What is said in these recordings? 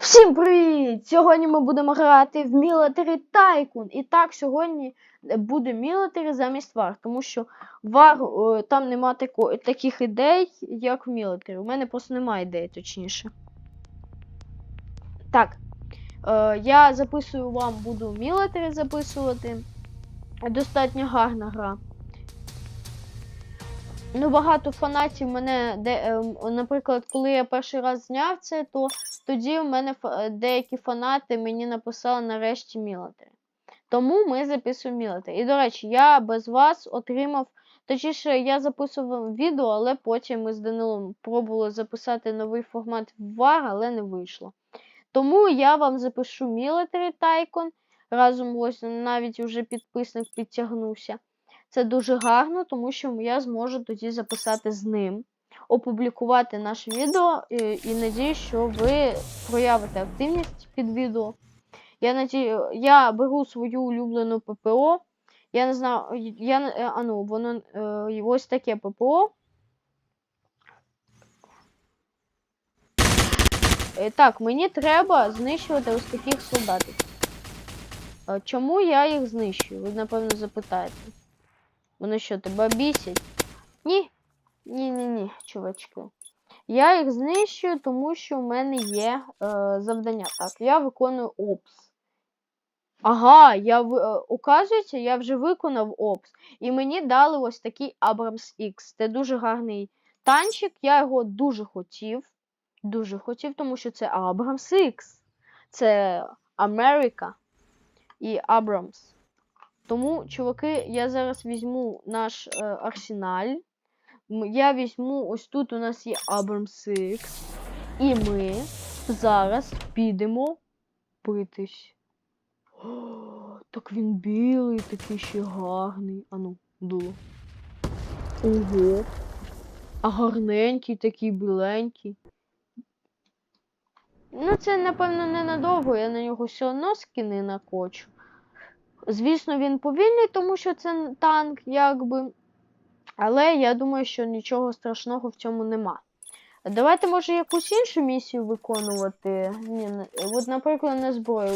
Всім привіт! Сьогодні ми будемо грати в Military Tycoon. І так, сьогодні буде Military замість War, тому що War е, там нема таких ідей, як в Military. У мене просто немає ідей, точніше. Так. Е, я записую вам, буду Military записувати. Достатньо гарна гра. Ну, багато фанатів мене, де, е, наприклад, коли я перший раз зняв це, то тоді в мене е, деякі фанати мені написали нарешті Мілатері. Тому ми записуємо Мілатері. І, до речі, я без вас отримав. Точніше, я записував відео, але потім ми з Данилом пробували записати новий формат VAR, але не вийшло. Тому я вам запишу Military Tycoon. Разом ось навіть вже підписник підтягнувся. Це дуже гарно, тому що я зможу тоді записати з ним, опублікувати наше відео і, і надію, що ви проявите активність під відео. Я надію, я беру свою улюблену ППО. Я не знаю, я е, а ну, воно е, ось таке ППО. Е, Так, мені треба знищувати ось таких солдатів. Е, Чому я їх знищую? Ви, напевно, запитаєте. Вони що, тебе бісять? Ні. Ні, ні, ні, чувачки. Я їх знищую, тому що в мене є е, завдання. Так, я виконую опс. Ага, я в- е, оказується, я вже виконав опс. І мені дали ось такий Abrams X. Це дуже гарний танчик. Я його дуже хотів. Дуже хотів, тому що це Abrams X. Це Америка і Abrams. Тому, чуваки, я зараз візьму наш е, арсеналь. Я візьму, ось тут у нас є Abrams X. І ми зараз підемо битись. О, так він білий, такий ще гарний. Ану, дуло. Ого. А гарненький, такий біленький. Ну, це, напевно, ненадовго, я на нього все одно скини накочу. Звісно, він повільний, тому що це танк, якби. Але я думаю, що нічого страшного в цьому нема. Давайте, може, якусь іншу місію виконувати. Ні, от, наприклад, на зброю.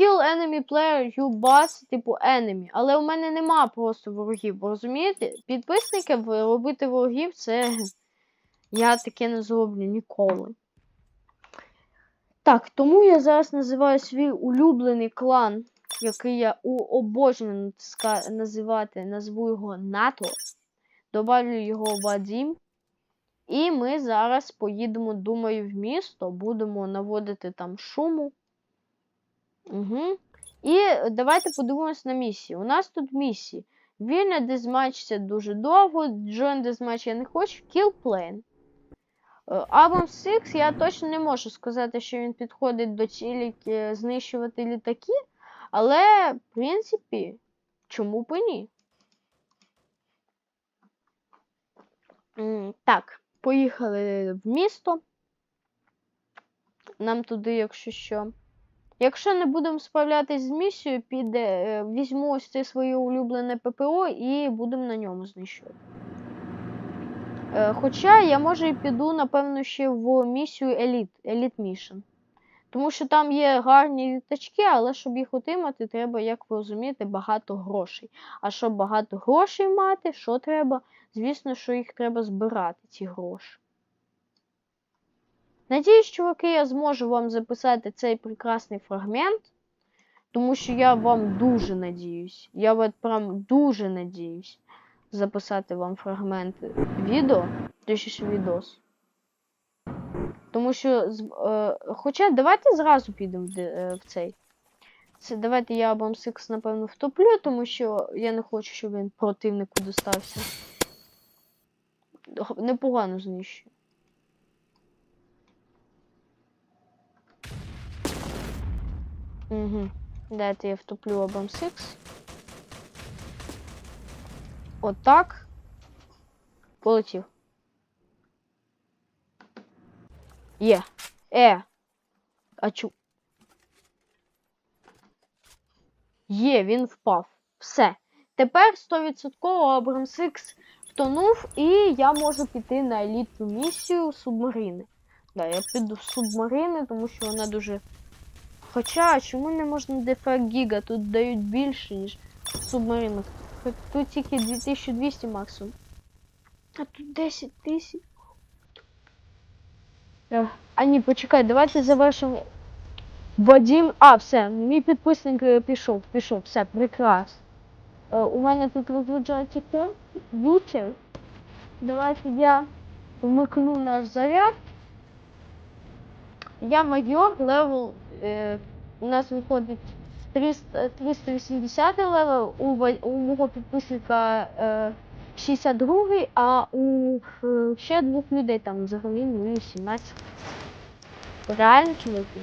Kill enemy player, you boss, типу enemy. Але у мене нема просто ворогів, розумієте? Підписники робити ворогів це. Я таке не зроблю ніколи. Так, тому я зараз називаю свій улюблений клан який я обожнюю називати, назву його НАТО. Добавлю його в Вадім. І ми зараз поїдемо, думаю, в місто, будемо наводити там шуму. Угу. І давайте подивимось на місії. У нас тут місії. Вільне дезматч це дуже довго. Join дезматч я не хочу. Kill plane. Абом 6 я точно не можу сказати, що він підходить до цілі е, знищувати літаки. Але, в принципі, чому б і ні? Так, поїхали в місто. Нам туди, якщо що. Якщо не будемо справлятись з місією, піде, е, візьму ось це своє улюблене ППО і будемо на ньому знищувати. Е, Хоча я може і піду, напевно, ще в місію Еліт, Еліт Mission. Тому що там є гарні літачки, але щоб їх отримати, треба, як ви розумієте, багато грошей. А щоб багато грошей мати, що треба? Звісно, що їх треба збирати, ці гроші. Надіюсь, чуваки, я зможу вам записати цей прекрасний фрагмент, тому що я вам дуже надіюсь. Я от прям дуже надіюсь записати вам фрагмент відео, точніше відос. Тому що, е, хоча давайте зразу підемо в, е, в цей. Це давайте я Абам Сикс, напевно, втоплю, тому що я не хочу, щоб він противнику достався. Непогано знищую. Угу. Дайте я втоплю Абам Сикс. Отак. Полетів. Є. Е. А чу. Є, він впав. Все. Тепер 100% Abrams X втонув, і я можу піти на елітну місію субмарини. Да, я піду в субмарини, тому що вона дуже. Хоча, чому не можна дефект Гіга? Тут дають більше, ніж в субмаринах. Тут тільки 2200 максимум. А тут 10 тисяч. Е, А почекай, давайте завершимо. Вадим. А, все, мій підписник е, пішов, пішов, все, прекрасно. Е, у мене тут розгружається комп'ютер. Давайте я вмикну наш заряд. Я майор, левел е, у нас виходить 300, 380 левел, у, у мого підписника е, 62, а у ще двох людей там взагалі ну, 17. Реально чуваки.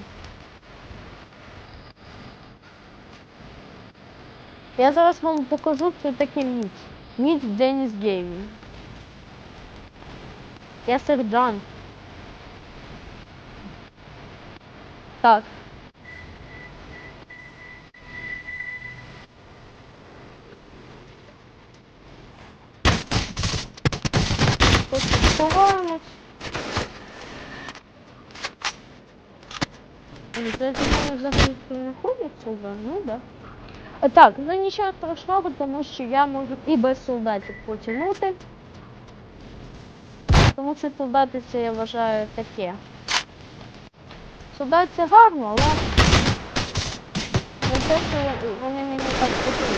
Я зараз вам покажу, що таке ніч. Ніч Деніс Геймінг. Я сержант. Так. Ховаємось. Це мене взагалі знаходиться вже, ну да. Так, ну нічого страшного, тому що я можу і без солдатів потягнути. Тому що солдати це я вважаю таке. Солдат це гарно, але не те, що вони мені так потрібні.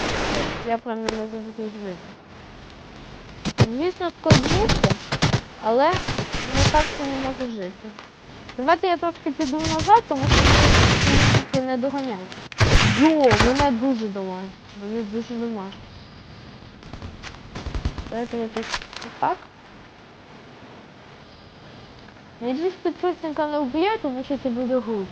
Я прям не завжди жити. Звісно, складніше, але не так не можу жити. Давайте я трошки піду назад, тому що мене не доганяють. Йо, мене дуже домашні. Вони дуже домашні. Давайте я тут так. Надіюсь, підписника не вб'є, тому що це буде глупо.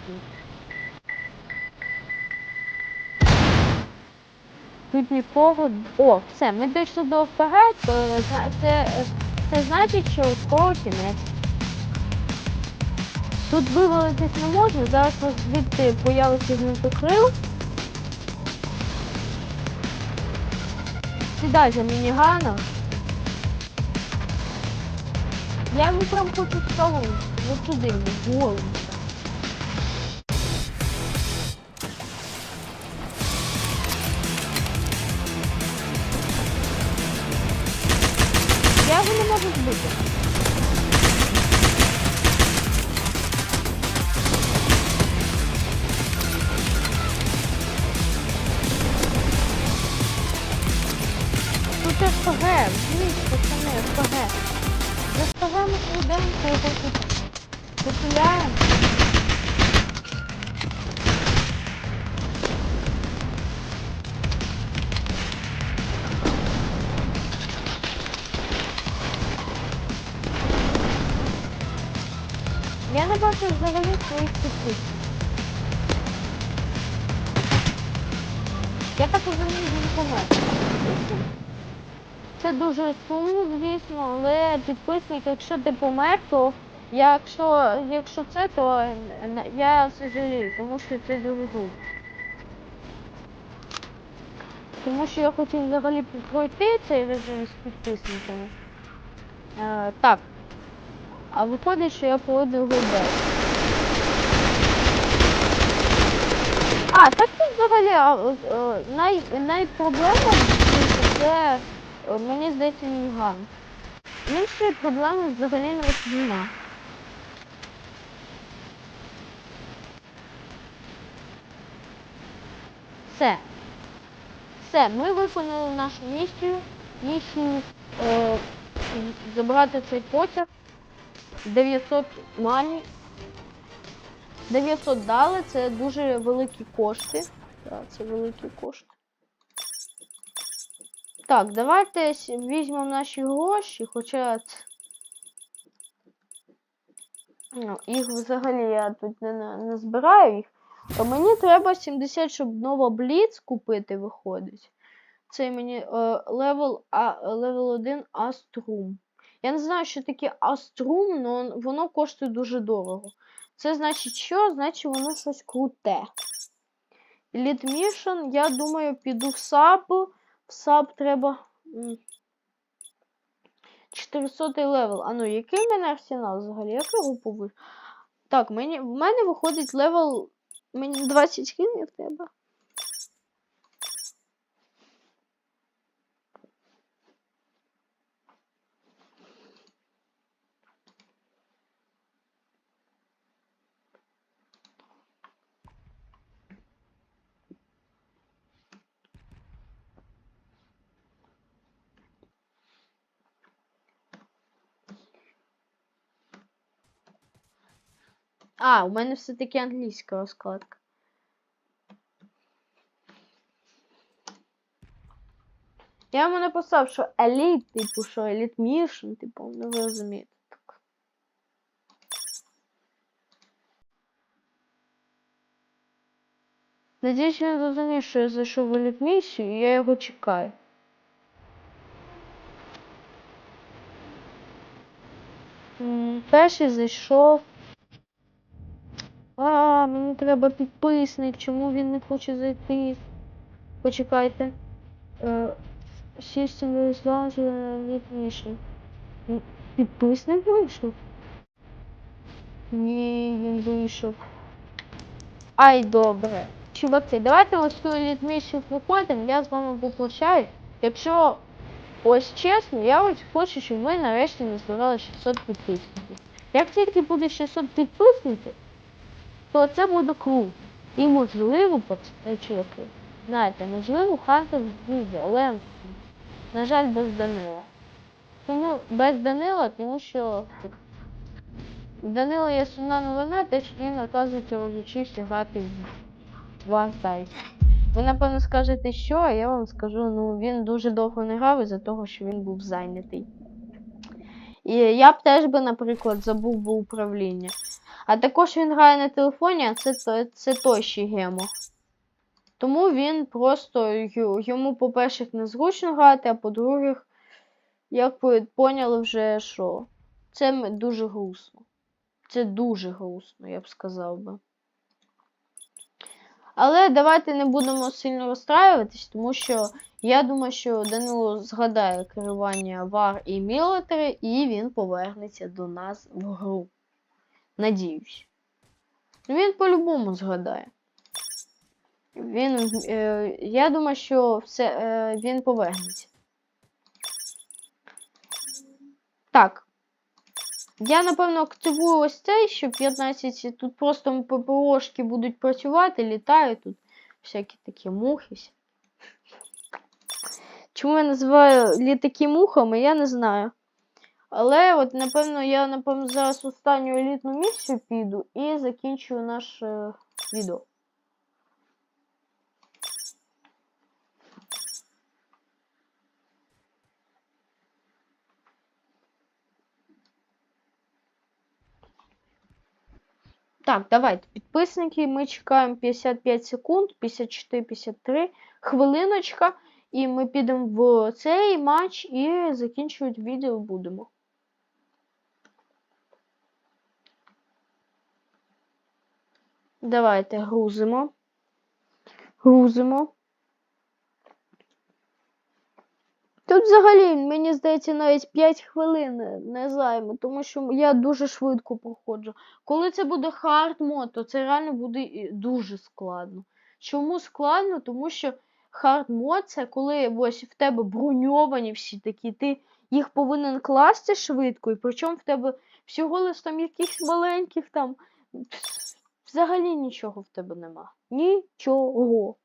Тут нікого. О, все, ми дійшли до вперед, то зна- це, це значить, що скоро кінець. Тут вивалитись не можна, зараз у нас звідти появиться гвинтокрил. Сідай за мінігана. Я йому прям хочу в столу. Вот туди, в голову. СПГ, дивіться, пацани, СПГ. За СПГ ми швиденько його тут посуляємо. Я не бачу взагалі своїх підписів. Я так розумію, він помер. Це дуже сумно, звісно, але підписник, якщо ти помер, то якщо, якщо це, то я сожалію, тому що це дуже глупо. Тому що я хотів взагалі пройти цей режим з підписниками. Е, так. А виходить, що я його вбити. А, так тут взагалі е, най, найпроблема це, мені здається, мініган. Іншої проблеми взагалі не нема. Все. Все, ми виконали нашу місію. Місію е, забрати цей потяг. 900 мані. 900 дали, це дуже великі кошти. Так, це великі кошти. Так, давайте візьмемо наші гроші, хоча ну, їх взагалі я тут не, не збираю їх. То мені треба 70, щоб нова Бліц купити, виходить. Це мені е, левел, левел 1 Аструм. Я не знаю, що таке Аструм, але воно коштує дуже дорого. Це значить що? Значить воно щось круте. Elite Mission, я думаю, піду в саб. В саб треба. м, 400 левел. А ну, який в мене арсенал взагалі? Як його повиш? Так, мені, в мене виходить левел. Мені 20 скінів треба. А, у мене все-таки англійська розкладка. Я йому написав, що еліт, типу, що еліт мішн, типу, ну ви розумієте. Так. Надіюсь, він розуміє, що я зайшов в еліт місію, і я його чекаю. Перший зайшов. А, мені треба підписник, чому він не хоче зайти? Почекайте. Е, System Response Mission. Підписник вийшов? Ні, він вийшов. Ай, добре. Чуваки, давайте ось цю літмісію проходимо, я з вами попрощаюсь. Якщо ось чесно, я ось хочу, щоб ми нарешті назбирали 600 підписників. Як тільки буде 600 підписників, то це буде круто. І можливо, пацани, знаєте, можливо, Хантер буде, але, на жаль, без Данила. Тому без Данила, тому що Данила є сумна новина, те, що він, оказується, розучився грати в Dice. Ви, напевно, скажете, що, а я вам скажу, ну він дуже довго не грав із-за того, що він був зайнятий. І я б теж би, наприклад, забув би управління. А також він грає на телефоні, а це, то- це той ще гемо. Тому він просто йому, по-перше, незручно грати, а по-друге, як ви поняли вже, що це дуже грустно. Це дуже грустно, я б сказав би. Але давайте не будемо сильно розстраюватись, тому що я думаю, що Данило згадає керування VAR і Military, і він повернеться до нас в гру. Надіюсь. Ну, Він по-любому згадає. Він, е, я думаю, що все, е, він повернеться. Так. Я, напевно, активую ось цей, що 15. Тут просто ППОшки будуть працювати, літають тут всякі такі мухи. Чому я називаю літаки мухами, я не знаю. Але от, напевно, я, напевно, зараз останню елітну місію піду і закінчую наше відео. Так, давайте, підписники, ми чекаємо 55 секунд, 54-53, хвилиночка, і ми підемо в цей матч і закінчувати відео будемо. Давайте грузимо. Грузимо. Тут взагалі, мені здається, навіть 5 хвилин не займе, тому що я дуже швидко проходжу. Коли це буде хард мод, то це реально буде дуже складно. Чому складно? Тому що хард мод це коли ось в тебе броньовані всі такі, ти їх повинен класти швидко, і причому в тебе всього лиш там якихось маленьких там. Взагалі нічого в тебе нема. Нічого.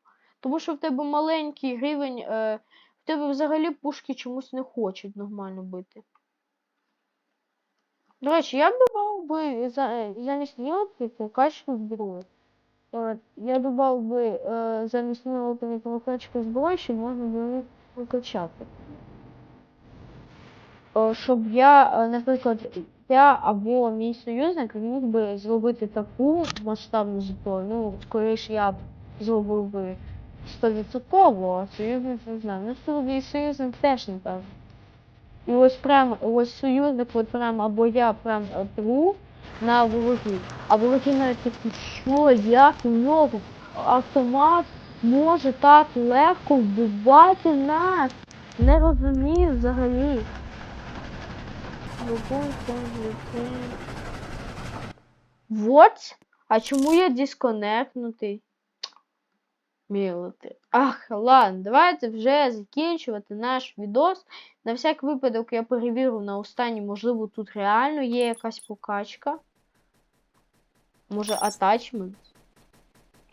Тому що в тебе маленький рівень. Е, в тебе взагалі пушки чомусь не хочуть нормально бити. До речі, я б додав би за, замість мілки прокачку зброї. От, я додав би е, замість мілки прокачку зброї, щоб можна було прокачати. О, щоб я, е, наприклад, я або мій союзник міг би зробити таку масштабну зброю. Ну, скоріше я б зробив би 100%, а союзник не знаю. Ну, собі союзник теж не певно. І ось прям ось союзник, от прям або я прям тру на ворогів. А вороги навіть такі, що, як у нього автомат може так легко вбивати нас. Не розумію взагалі. Вот? А чому я дисконектнутий? Мілити. Ах, ладно, давайте вже закінчувати наш відос. На всяк випадок я перевірю на останній, можливо, тут реально є якась покачка. Може, атачмент.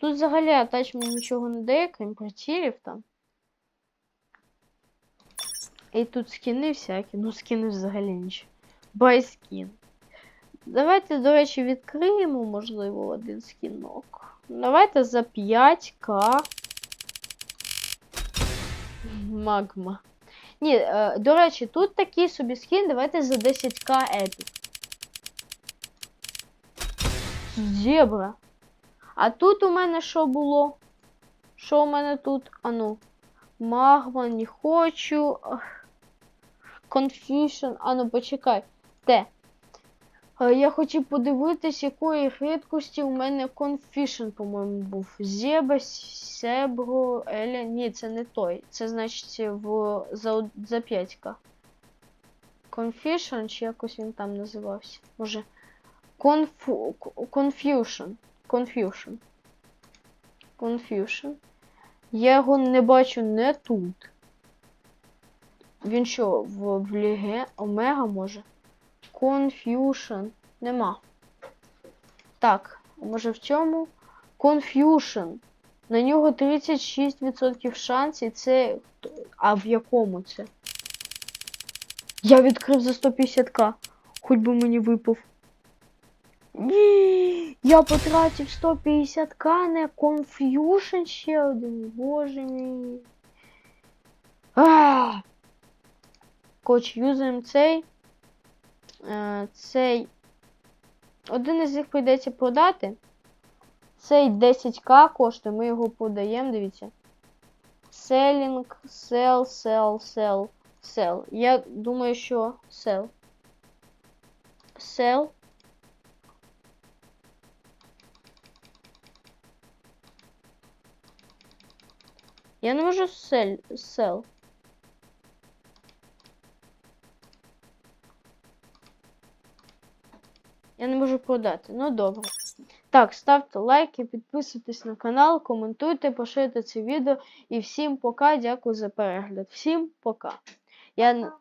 Тут взагалі атачмент нічого не дає, крім прицілів там. І тут скіни всякі, ну скіни взагалі нічого. Байскін. Давайте, до речі, відкриємо, можливо, один скінок. Давайте за 5к. Магма. Ні, е, до речі, тут такий собі скін, давайте за 10к епік. Зебра. А тут у мене що було? Що у мене тут? Ану. Магма, не хочу. Confusion. Ану, почекай. Те. Я хотів подивитись, якої рідкості у мене Confusion, по-моєму, був. Зеба, Себро, Еля. Ні, це не той. Це значить в за, за 5 Confusion, чи якось він там називався. Може. Confu... Confusion. Confusion. Confusion. Я його не бачу не тут. Він що, в, в Ліге? Омега може? Confusion. Нема. Так, може в цьому? Confusion. На нього 36% шансів. Це. А в якому це? Я відкрив за 150к. Хоч би мені випав. Ні, я потратив 150к на Confusion ще один. Боже мій. Коч, юзаємо цей. Е, цей. Один із них прийдеться продати. Цей 10к коштує, ми його подаємо, дивіться. Selling, sell, sell, sell, sell. Я думаю, що sell. Sell. Я не можу sell. sell. Я не можу продати. Ну добре. Так, ставте лайки, підписуйтесь на канал, коментуйте, поширюйте це відео. І всім пока. Дякую за перегляд. Всім пока. Я...